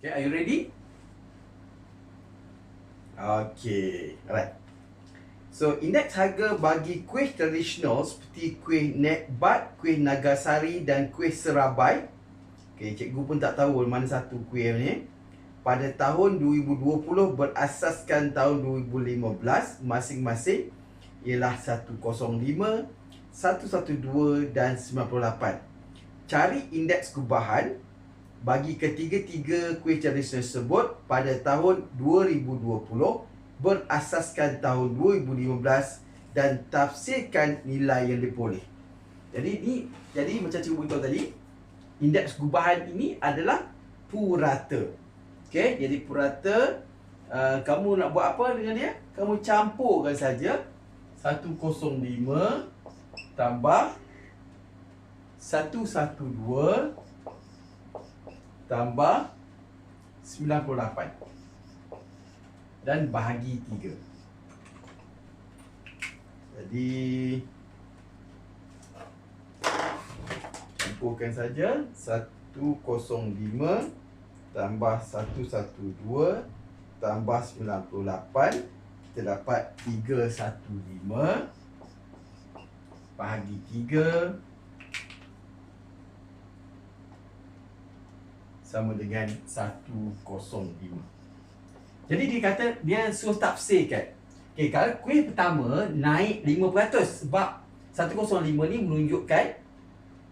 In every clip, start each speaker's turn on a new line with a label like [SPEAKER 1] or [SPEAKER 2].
[SPEAKER 1] Okay, are you ready? Okay, alright. So, indeks harga bagi kuih tradisional seperti kuih Nekbat, kuih Nagasari dan kuih Serabai. Okay, cikgu pun tak tahu mana satu kuih ni. Pada tahun 2020 berasaskan tahun 2015 masing-masing ialah 105, 112 dan 98. Cari indeks gubahan bagi ketiga-tiga kuih tradisional tersebut pada tahun 2020 berasaskan tahun 2015 dan tafsirkan nilai yang diperoleh. Jadi ni jadi macam cikgu beritahu tadi indeks gubahan ini adalah purata. Okey, jadi purata uh, kamu nak buat apa dengan dia? Kamu campurkan saja 105 tambah 112 tambah 98 dan bahagi 3 jadi campurkan saja. 105 tambah 112 tambah 98 kita dapat 315 bahagi 3 sama dengan 105. Jadi dia kata dia suruh tafsirkan. Okey, kalau kuih pertama naik 5% sebab 105 ni menunjukkan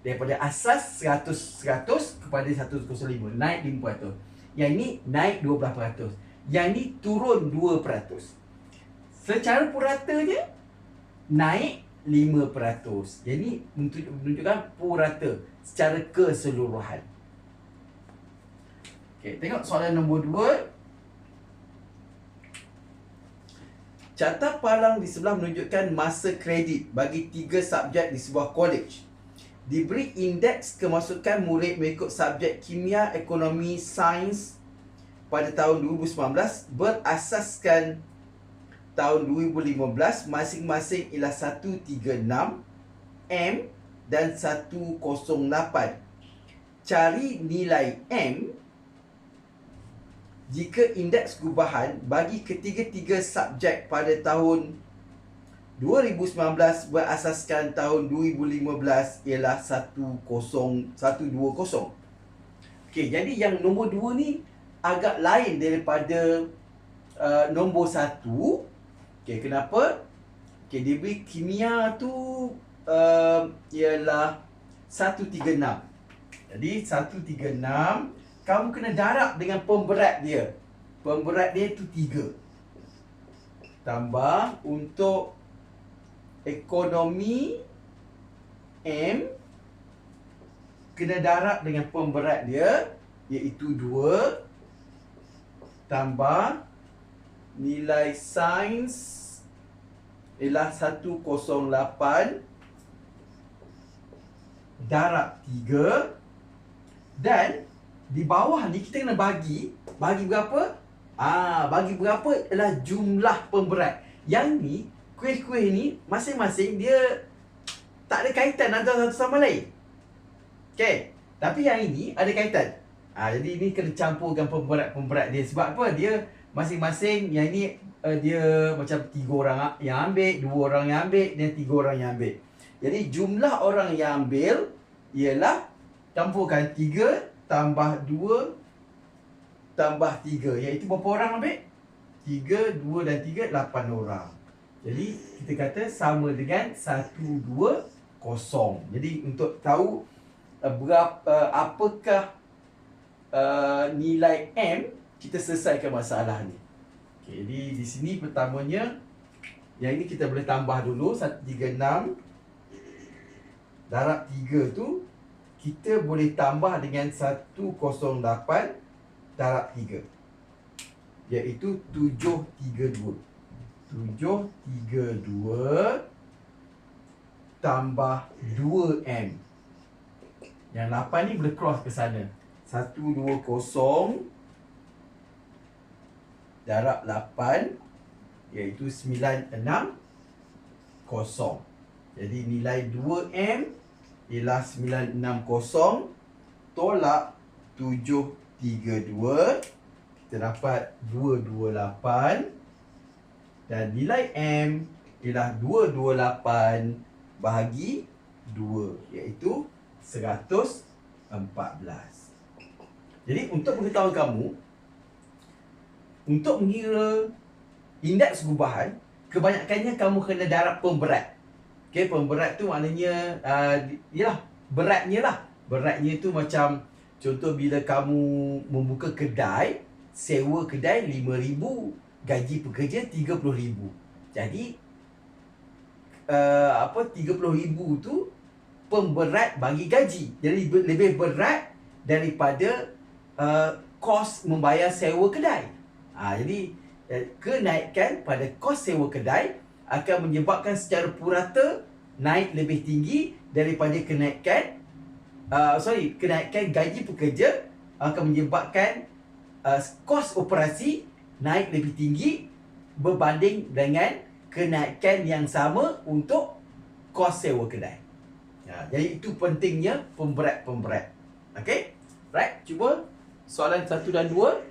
[SPEAKER 1] daripada asas 100 100 kepada 105 naik 5%. Yang ini naik 12%. Yang ini turun 2%. Secara puratanya naik 5%. Jadi menunjukkan purata secara keseluruhan. Okey, tengok soalan nombor dua. Carta palang di sebelah menunjukkan masa kredit bagi tiga subjek di sebuah college. Diberi indeks kemasukan murid mengikut subjek kimia, ekonomi, sains pada tahun 2019 berasaskan tahun 2015 masing-masing ialah 136 M dan 108. Cari nilai M jika indeks gubahan bagi ketiga-tiga subjek pada tahun 2019 berasaskan tahun 2015 ialah 10120. Okey, jadi yang nombor dua ni agak lain daripada uh, nombor satu. Okey, kenapa? Okey, dia beri kimia tu uh, ialah 136. Jadi 136 kamu kena darab dengan pemberat dia. Pemberat dia tu tiga. Tambah untuk ekonomi M kena darab dengan pemberat dia iaitu dua tambah nilai sains ialah 108 darab 3 dan di bawah ni kita kena bagi bagi berapa? Ah, bagi berapa adalah jumlah pemberat. Yang ni kuih-kuih ni masing-masing dia tak ada kaitan antara satu sama lain. Okey. Tapi yang ini ada kaitan. Ah, jadi ini kena campurkan pemberat-pemberat dia sebab apa? Dia masing-masing yang ini uh, dia macam tiga orang yang ambil, dua orang yang ambil dan tiga orang yang ambil. Jadi jumlah orang yang ambil ialah campurkan tiga tambah 2 tambah 3 iaitu berapa orang ambil? 3, 2 dan 3, 8 orang. Jadi kita kata sama dengan 1, 2, kosong. Jadi untuk tahu uh, berapa, uh, apakah uh, nilai M, kita selesaikan masalah ni. Okay, jadi di sini pertamanya, yang ini kita boleh tambah dulu, 1, 3, 6. Darab 3 tu kita boleh tambah dengan 108 darab 3 iaitu 732 732 tambah 2M yang 8 ni boleh cross ke sana. 120 darab 8 iaitu 96 kosong. Jadi nilai 2M ialah 960 tolak 732. 32 kita dapat 228 dan nilai M ialah 228 bahagi 2 iaitu 114. Jadi untuk pengetahuan kamu untuk mengira indeks gubahan kebanyakannya kamu kena darab pemberat. Okey, pemberat tu maknanya uh, yalah beratnya lah. Beratnya tu macam contoh bila kamu membuka kedai, sewa kedai 5000, gaji pekerja 30000. Jadi uh, apa 30000 tu pemberat bagi gaji. Jadi lebih berat daripada uh, kos membayar sewa kedai. Ha, jadi eh, kenaikan pada kos sewa kedai akan menyebabkan secara purata naik lebih tinggi daripada kenaikan uh, sorry kenaikan gaji pekerja akan menyebabkan uh, kos operasi naik lebih tinggi berbanding dengan kenaikan yang sama untuk kos sewa kedai. Ya, jadi itu pentingnya pemberat-pemberat. Okey? Right? Cuba soalan satu dan dua.